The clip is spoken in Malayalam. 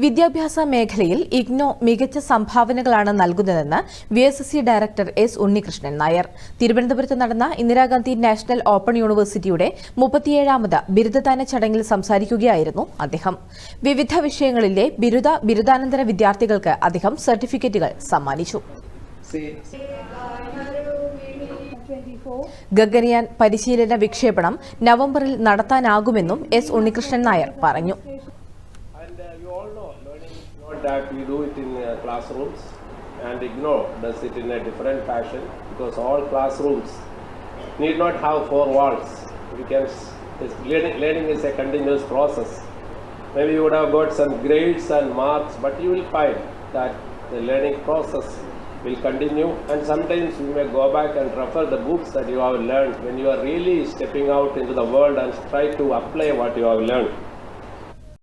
വിദ്യാഭ്യാസ മേഖലയിൽ ഇഗ്നോ മികച്ച സംഭാവനകളാണ് നൽകുന്നതെന്ന് V S S C director S Unnikrishnan Nair. തിരുവനന്തപുരത്ത് നടന്ന ഇന്ദിരാഗാന്ധി നാഷണൽ ഓപ്പൺ യൂണിവേഴ്സിറ്റിയുടെ മുപ്പത്തിയേഴാമത് ബിരുദദാന ചടങ്ങിൽ സംസാരിക്കുകയായിരുന്നു അദ്ദേഹം. വിവിധ വിഷയങ്ങളിലെ ബിരുദ ബിരുദാനന്തര വിദ്യാർത്ഥികൾക്ക് അദ്ദേഹം സർട്ടിഫിക്കറ്റുകൾ സമ്മാനിച്ചു. ഗഗനിയാൻ പരിശീലന വിക്ഷേപണം നവംബറിൽ നടത്താനാകുമെന്നും എസ് ഉണ്ണികൃഷ്ണൻ നായർ പറഞ്ഞു. Uh, you all know, learning is not that we do it in uh, classrooms and ignore does it in a different fashion because all classrooms need not have four walls. We can, learning, learning is a continuous process. Maybe you would have got some grades and marks, but you will find that the learning process will continue and sometimes you may go back and refer the books that you have learned when you are really stepping out into the world and try to apply what you have learned.